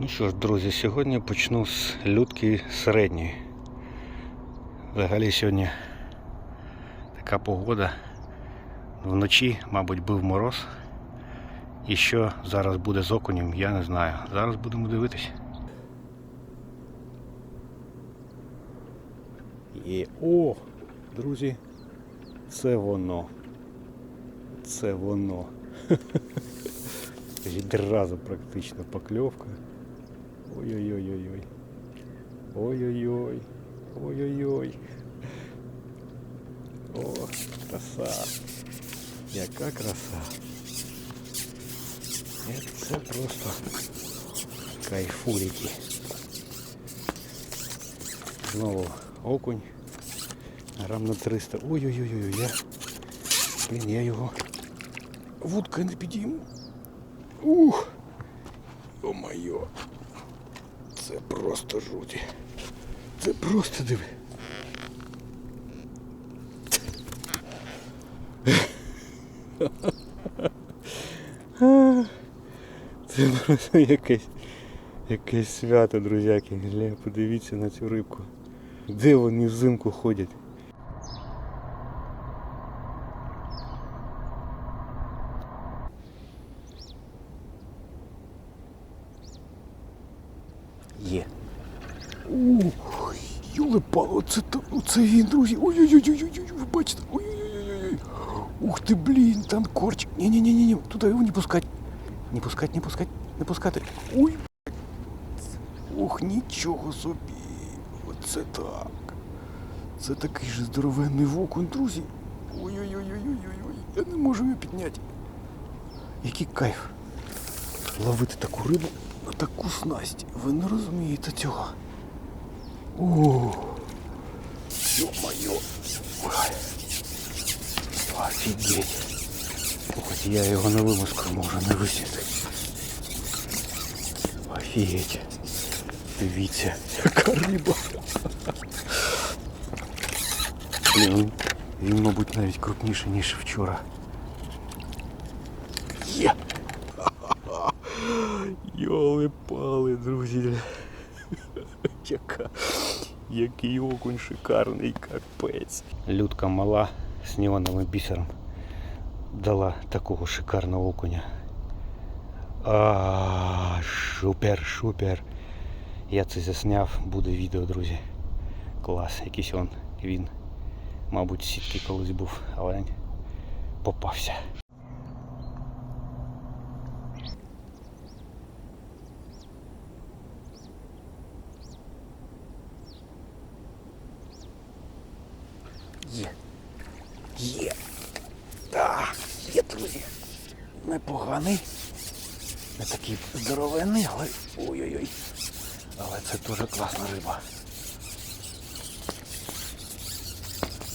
Ну що ж, друзі, сьогодні почну з людки середньої. Взагалі сьогодні така погода. Вночі, мабуть, був мороз. І що зараз буде з окунем, я не знаю. Зараз будемо дивитись. Є. О, друзі, це воно. Це воно. Відразу практично покльовка. Ой-ой-ой-ой-ой. Ой-ой-ой. Ой-ой-ой. О, краса. Яка краса. Е, Це просто кайфурики. Знову окунь. Грам на 300. Ой-ой-ой-ой, я. Блін, я його вудкою не підійму. Ух! О-моє! Це просто жуті. Це просто диви. Це просто якесь, якесь свято, друзяки. Подивіться на цю рибку. Де вони взимку ходять? Є. Ух, юли пало, оце, оце він, друзі. Ой-ой-ой-ой-ой, ви бачите? Ой-ой-ой-ой. Ух ти, блін, там корчик. Ні-ні-ні-ні, туди його не пускать. Не пускать, не пускать, не пускати. Ой. Ух, нічого собі. Оце так. Це такий же здоровенний вокунь, друзі. Ой-ой-ой-ой-ой-ой. Я не можу його підняти. Який кайф. Ловити таку рибу на таку снасть. Ви не розумієте цього. О, ё-моё. Ой. Офігеть. Хоч я його на вимуску можу не висіти. Офігеть. Дивіться, яка риба. Блін, він, мабуть, навіть крупніший, ніж вчора. Є! Йоли пали, друзі. Яка, Який окунь шикарний, капець. Людка мала з неоновим бісером дала такого шикарного окуня. А, шупер, шупер. Я це засняв, буде відео, друзі. Клас, якийсь он він. Мабуть, сітки колись був, але попався. Є. Є. Так, є, друзі. Непоганий. Не такий здоровенний, але... Ой-ой-ой. Але це дуже класна риба.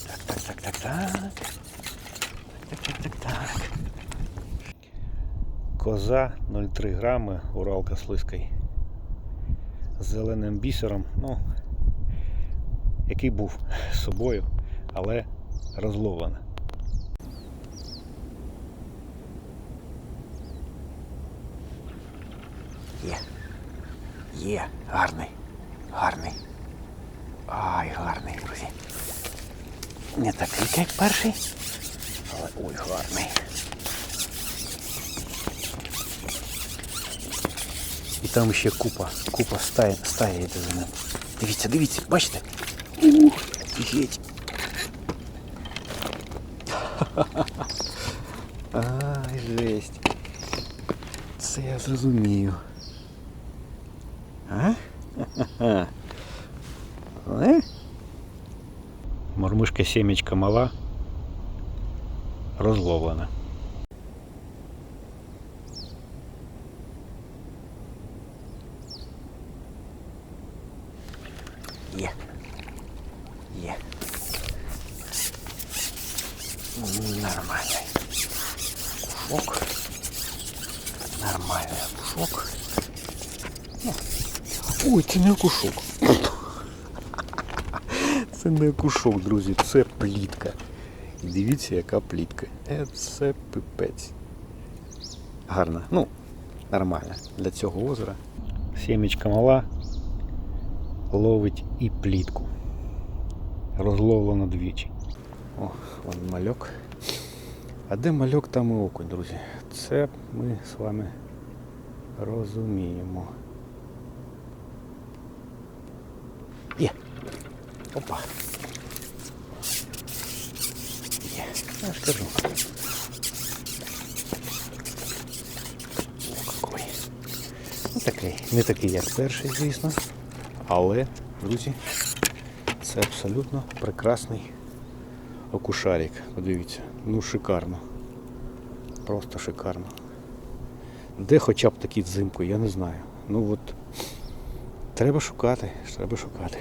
Так, так, так, так, так. Так, так, так, так. Коза 0,3 грами, Уралка з. З зеленим бісером, ну, який був з собою, але розловлена. Є. Є. Гарний. Гарний. Ай, гарний, друзі. Не такий, як перший. Але ой, гарний. І там ще купа, купа стає, стає йде за ним. Дивіться, дивіться, бачите? Ух, офігеть. Ай, жесть. Це я зрозумію. А? Ха-ха-ха. Е? Мормишка сімечка мала. Розловлена. Є. Є. Нормальний. Кушок. Нормальний кушок. Ой, це не кушок. Це не кушок, друзі, це плітка. Дивіться, яка плітка. Це пипець. Гарна. Ну, нормально. Для цього озера. Сімечка мала, ловить і плітку. Розловлено двічі. О, вон мальок. А де мальок, там і окунь, друзі. Це ми з вами розуміємо. Є. Опа. Є. Я ж кажу. О, какой. Ну, такий. Не такий, як перший, звісно. Але, друзі, це абсолютно прекрасний окушарик. Подивіться. Ну шикарно. Просто шикарно. Де хоча б такі взимку, я не знаю. Ну от треба шукати, треба шукати.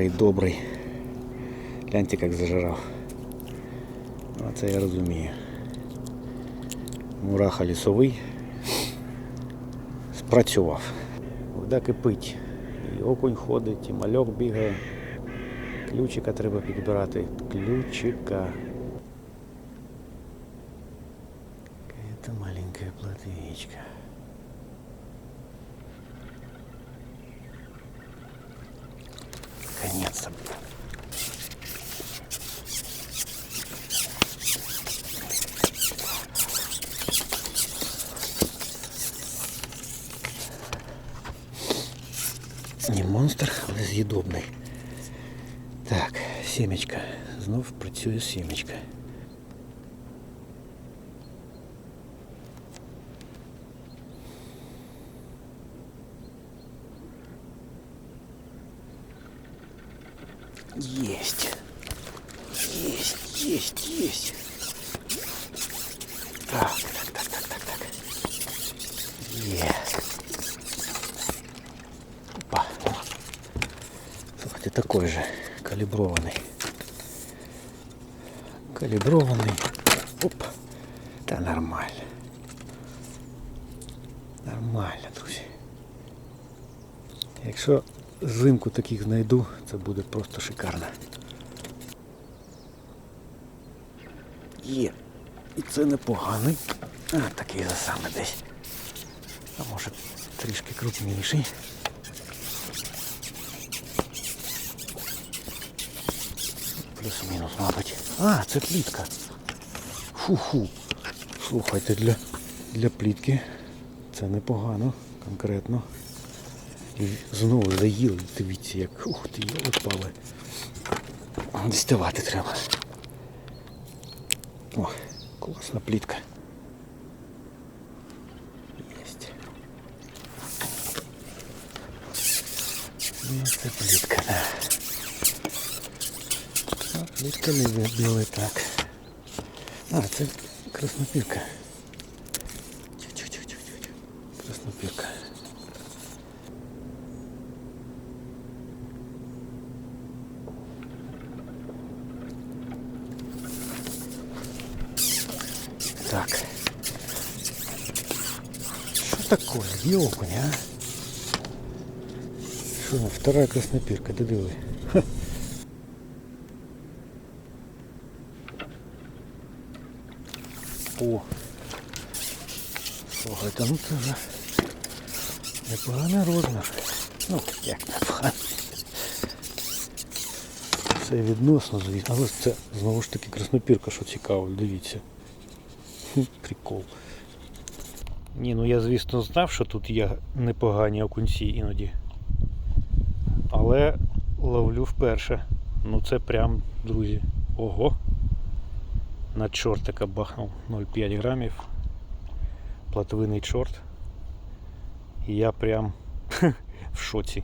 Старий добрий. Гляньте, як зажирав. Ну, це я розумію. Мураха лісовий. Спрацював. Вода кипить. І окунь ходить, і мальок бігає. Ключика треба підбирати. Ключика. Какая-то маленькая платвичка. монстр, але з'їдобний. Так, сімечка. Знов працює сімечка. Есть. Есть, есть, есть. Так, так, так, так, так, так. Є. Такой же калиброванный. Калиброванный. Оп. Да нормально. Нормально, друзі. Якщо зимку таких знайду, це буде просто шикарно. Є. І це непоганий. А, такий же саме десь. А може трішки крупніший. Плюс-мінус, мабуть. А, це плітка. Фу-фу. Слухайте, для, для плітки це непогано, конкретно. І знову заїли, дивіться, як ух ти, йоли пали. Діставати треба. О, класна плітка. Єсть. Це плітка, да. А, плітка не вибили так. А, це краснопірка. Тю-тю-тю-тю-тю. Краснопірка. Так. Что такое? Где окунь, а? Что, вторая краснопирка, ты диви. О! Слухайте, ну це вже непоганий розмір. Ну, як непоганий. Це відносно, звісно. Але це знову ж таки краснопірка, що цікаво, дивіться. Прикол. Ні, ну я звісно знав, що тут є непогані окунці іноді. Але ловлю вперше. Ну це прям, друзі. Ого. На чортика бахнув 0,5 грамів. Платвиний чорт. І я прям в шоці.